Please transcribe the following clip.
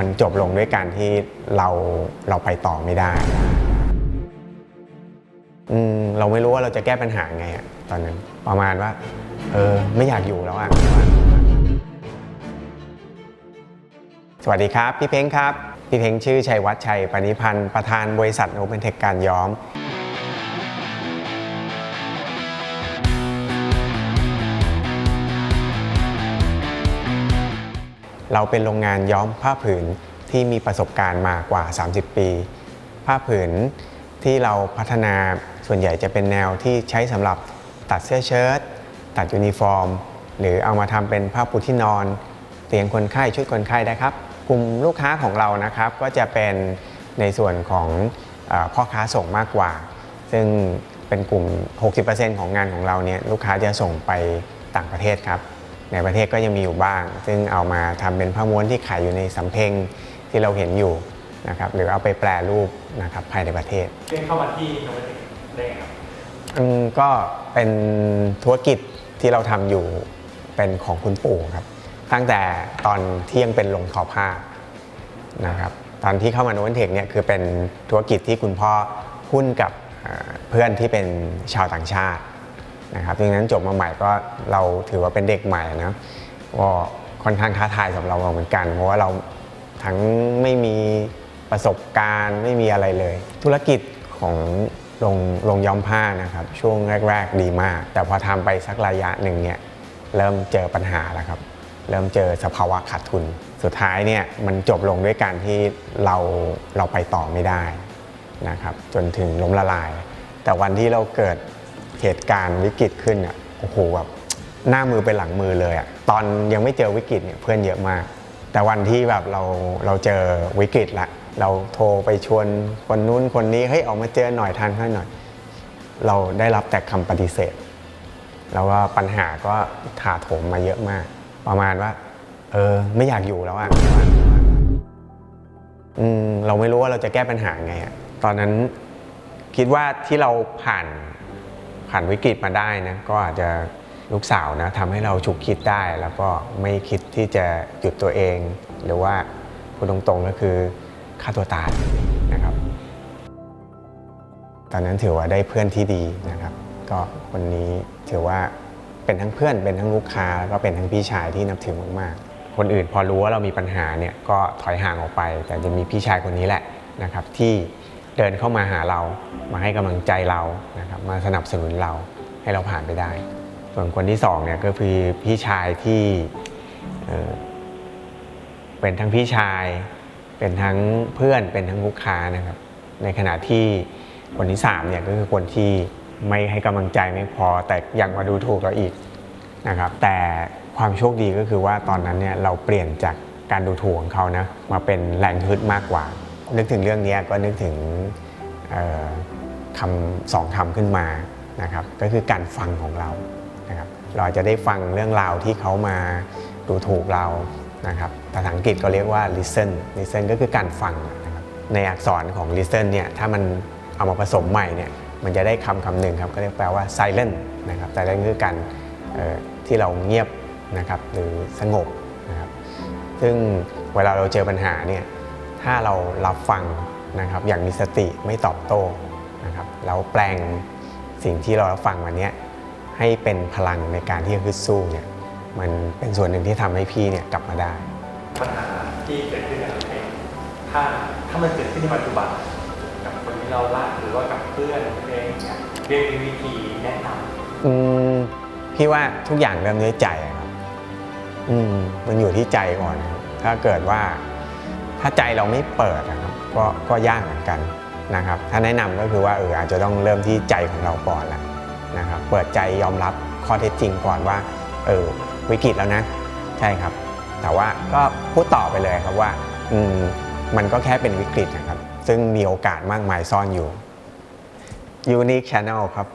มันจบลงด้วยการที่เราเราไปต่อไม่ได้อืมเราไม่รู้ว่าเราจะแก้ปัญหาไงอะตอนนั้นประมาณว่า เออ ไม่อยากอยู่แล้วอะสวัสดีครับ พี่เพ้งครับ พี่เพ้งชื่อชัยวัฒน์ชัยปณิพันธ์ประธานบริษัทโอเปนเทคการย้อม เราเป็นโรงงานย้อมผ้าผืนที่มีประสบการณ์มากว่า 30 ปี ผ้าผืนที่เราพัฒนาส่วนใหญ่จะเป็นแนวที่ใช้สำหรับตัดเสื้อเชิ้ตตัดยูนิฟอร์ม หรือเอามาทำเป็นผ้าปูที่นอน เตียงคนไข้ชุดคนไข้ได้ครับ กลุ่มลูกค้าของเรานะครับก็จะเป็นในส่วนของอพ่อค้าส่งมากกว่า ซึ่งเป็นกลุ่ม 60%ของงานของเราเนี่ยลูกค้าจะส่งไปต่างประเทศครับ ในประเทศก็ยังมีอยู่บ้าง ซึ่งเอามาทำเป็นผ้าม้วนที่ขายอยู่ในสำเพ็งที่เราเห็นอยู่นะครับหรือเอาไปแปลรูปนะครับภายในประเทศเรียนเข้ามาที่โนเวเทคได้ไงครับอืมก็เป็นธุรกิจที่เราทำอยู่เป็นของคุณปู่ครับ ตั้งแต่ตอนที่ยังเป็นโรงทอผ้านะครับตอนที่เข้ามาโนวันเทคเนี่ยคือเป็นธุรกิจที่คุณพ่อหุ้นกับเอ่อเพื่อนที่เป็นชาวต่างชาติ นะครับดังนั้นจบมาใหม่ก็เราถือว่าเป็นเด็กใหม่นะก็ค่อนข้างท้าทายสำหรับเราเหมือนกัน เพราะว่าเราทั้งไม่มีประสบการณ์ไม่มีอะไรเลย ธุรกิจของโรงโรงย้อมผ้านะครับ ช่วงแรก ๆ ดีมาก แต่พอทำไปสักระยะหนึ่งเนี่ยเริ่มเจอปัญหาแล้วครับ เริ่มเจอสภาวะขาดทุน สุดท้ายเนี่ยมันจบลงด้วยการที่เราเราไปต่อไม่ได้นะครับ จนถึงล้มละลาย แต่วันที่เราเกิด เหตุการณ์วิกฤตขึ้นอะโอ้โหแบบหน้ามือเป็นหลังมือเลยอะตอนยังไม่เจอวิกฤตเนี่ยเพื่อนเยอะมาก แต่วันที่แบบเราเราเจอวิกฤตละเราโทรไปชวนคนนู้นคนนี้เฮ้ยออกมาเจอหน่อยทานข้าวหน่อย เราได้รับแต่คำปฏิเสธ แล้วก็ปัญหาก็ถาโถมมาเยอะมาก ประมาณว่า เออไม่อยากอยู่แล้วอะอืมเราไม่รู้ว่าเราจะแก้ปัญหาไงอะตอนนั้นคิดว่าที่เราผ่าน ผ่านวิกฤตมาได้นะก็อาจจะลูกสาวนะทำให้เราฉุกคิดได้ แล้วก็ไม่คิดที่จะหยุดตัวเอง หรือว่าพูดตรงๆก็คือฆ่าตัวตายนะครับ ตอนนั้นถือว่าได้เพื่อนที่ดีนะครับ ก็คนนี้ถือว่าเป็นทั้งเพื่อนเป็นทั้งลูกค้าแล้วก็เป็นทั้งพี่ชายที่นับถือมากๆ คนอื่นพอรู้ว่าเรามีปัญหาเนี่ยก็ถอยห่างออกไป แต่จะมีพี่ชายคนนี้แหละนะครับที่ เดินเข้ามาหาเรา มาให้กำลังใจเรานะครับมาสนับสนุนเราให้เราผ่านไปได้ ส่วนคนที่สองเนี่ยก็คือพี่ชายที่เอ่อเป็นทั้งพี่ชาย เป็นทั้งเพื่อนเป็นทั้งลูกค้านะครับ ในขณะที่คนที่3เนี่ยก็คือคนที่ไม่ให้กำลังใจไม่พอแต่ยังมาดูถูกเราอีกนะครับแต่ความโชคดีก็คือว่าตอนนั้นเนี่ยเราเปลี่ยนจากการดูถูกของเขานะมาเป็นแรงฮึดมากกว่า นึกถึงเรื่องนี้ก็นึกถึงคำสองคำขึ้นมานะครับก็คือการฟังของเรานะครับเราจะได้ฟังเรื่องราวที่เขามาดูถูกเรานะครับภาษาอังกฤษก็เรียกว่า listen listen ก็คือการฟังนะครับในอักษรของ listen เนี่ยถ้ามันเอามาผสมใหม่เนี่ยมันจะได้คำคำหนึ่งครับก็เรียกแปลว่า silent นะครับ silent คือการที่เราเงียบนะครับหรือสงบนะครับซึ่งเวลาเราเจอปัญหาเนี่ย ถ้าเรารับฟังนะครับอย่างมีสติไม่ตอบโต้นะครับแล้วแปลงสิ่งที่เรารับฟังวันเนี้ยให้เป็นพลังในการที่จะฮึดสู้เนี่ยมันเป็นส่วนหนึ่งที่ทำให้พี่เนี่ยกลับมาได้ปัญหาที่เกิดขึ้นกับตัวเองถ้าถ้ามันเกิดขึ้นในปัจจุบันกับคนที่เรารักหรือว่ากับเพื่อนตัวเองเนี่ยเรียกมีวิธีแนะนอืมพี่ว่าทุกอย่างเริ่มด้วยใจอะครับอืมมันอยู่ที่ใจก่อนนะครับถ้าเกิดว่า ถ้าใจเราไม่เปิดนะครับก็ก็ยากเหมือนกันนะครับ ถ้าแนะนำก็คือว่าเอออาจจะต้องเริ่มที่ใจของเราก่อนแหละนะครับเปิดใจยอมรับข้อเท็จจริงก่อนว่าเออวิกฤตแล้วนะใช่ครับ แต่ว่าก็พูดต่อไปเลยครับว่าอืมมันก็แค่เป็นวิกฤตนะครับ ซึ่งมีโอกาสมากมายซ่อนอยู่ Unique Channel ครับ